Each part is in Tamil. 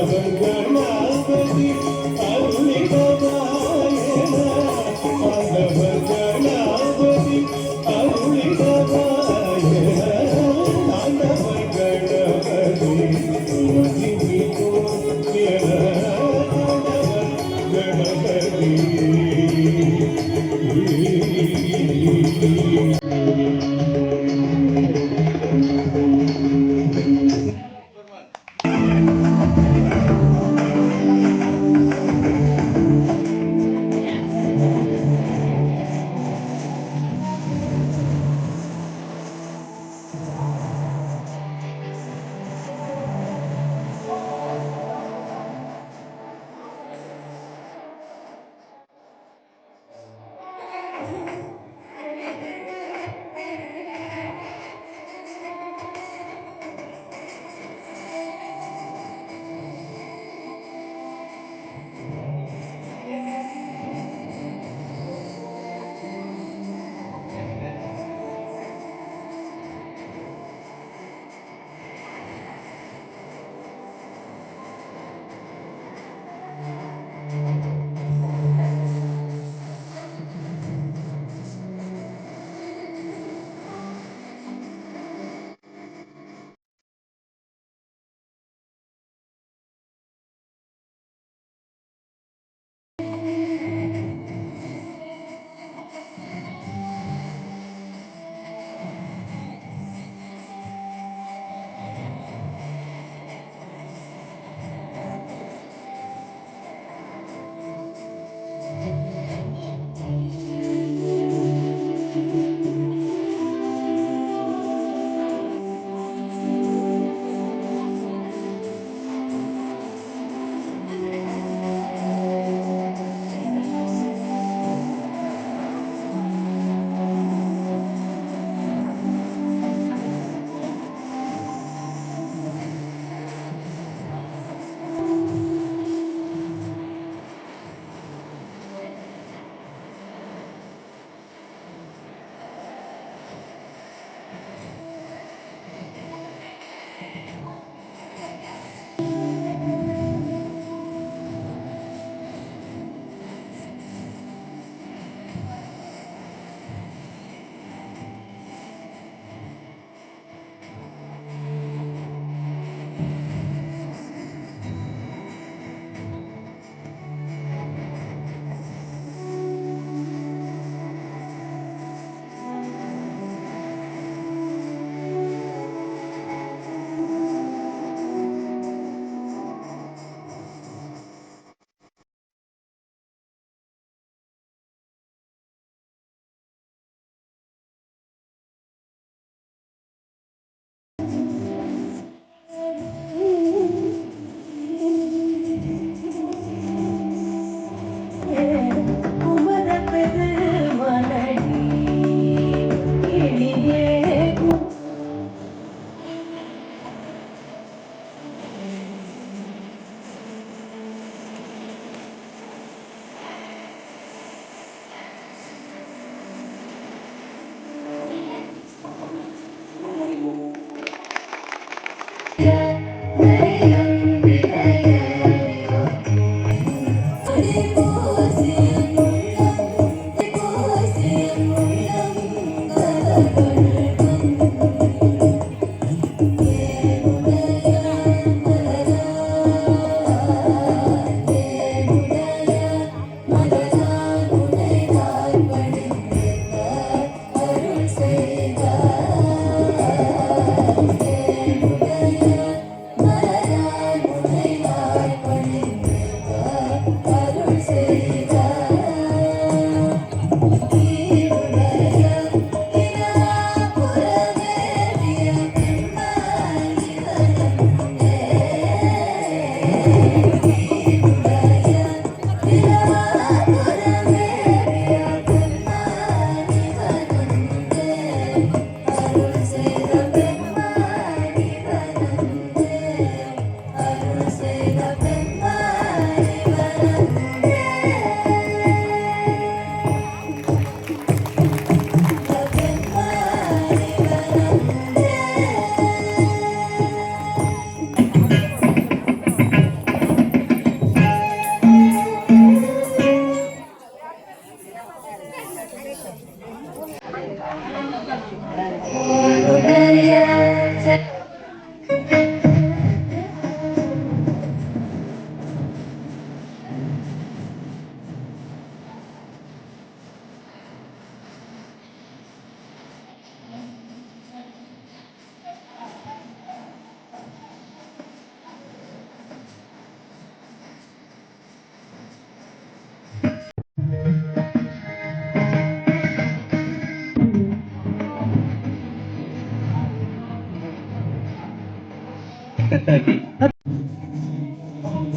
Ella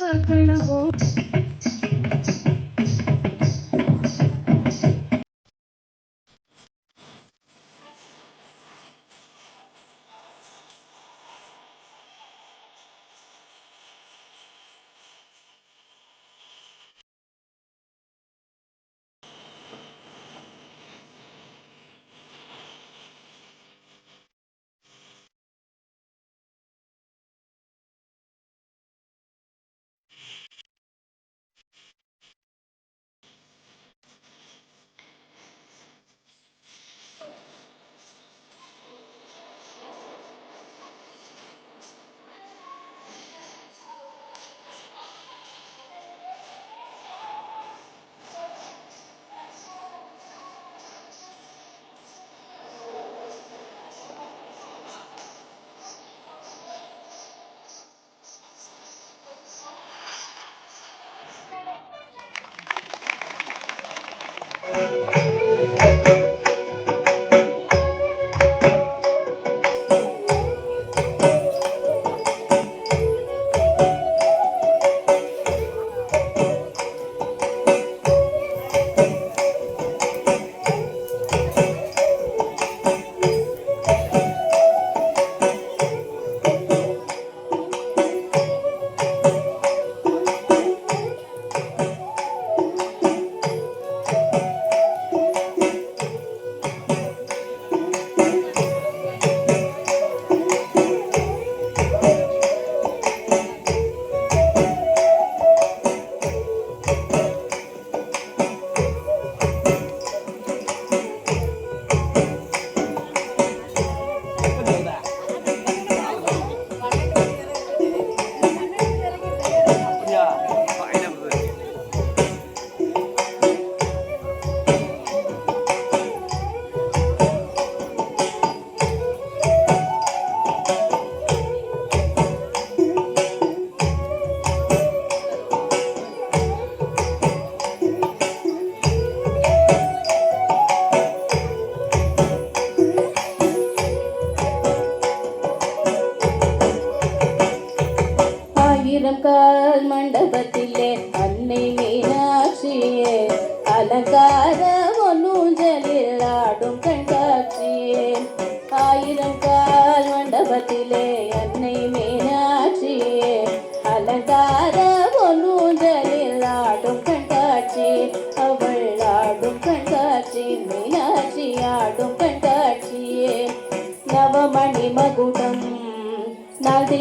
was a kind of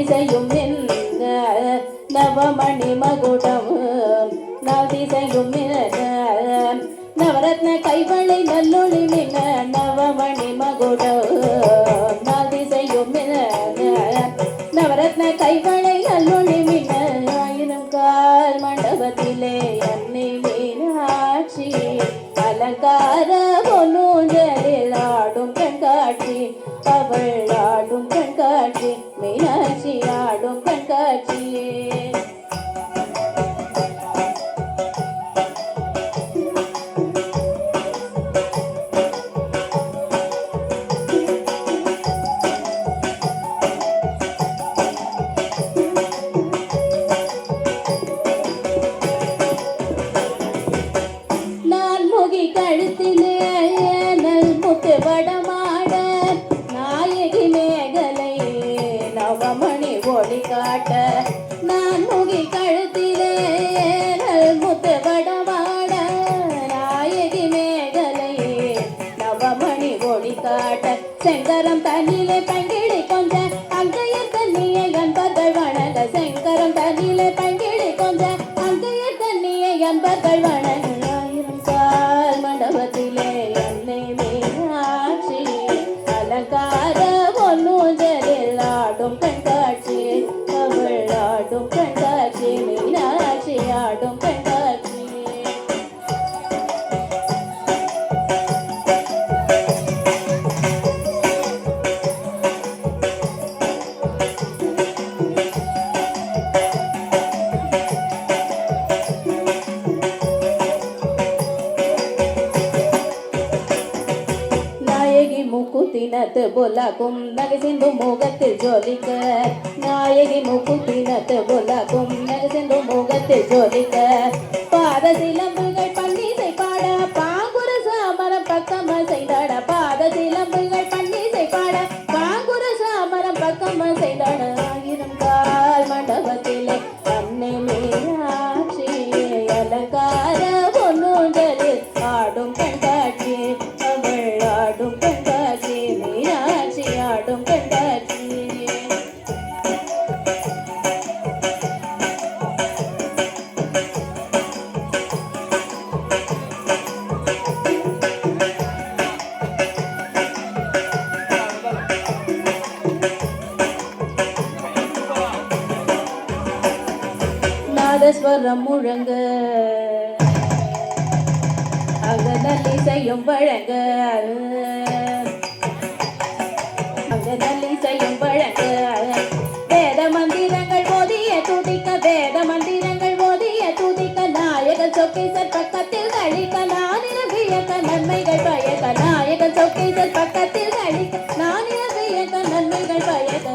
நதிசையும் நின்ற நவமணி மகுடம். நதிசையும் நின்ற நவரத்ன கைவளை நல்லொளி மின்ன நவமணி மகுடம். நதிசையும் நின்ற நவரத்ன கைவளை Yeah. அன்பர்கள் வணங்க நகசிந்தும் முகத்தில் ஜொலிக்க. நாயகி முக்குத்தினத்து புலகும் நகசிந்தும் முகத்தில் ஜொலிக்க. பாத சிலம்புகள் பண்டிகை பாட பாங்குர சாமரம் பக்கமாய் செய்தாட. நன்மைகள் பயக்க நாயகன் சொக்கைகள் பக்கத்தில் கழிக்க நான் இறந்த நன்மைகள் பயக்க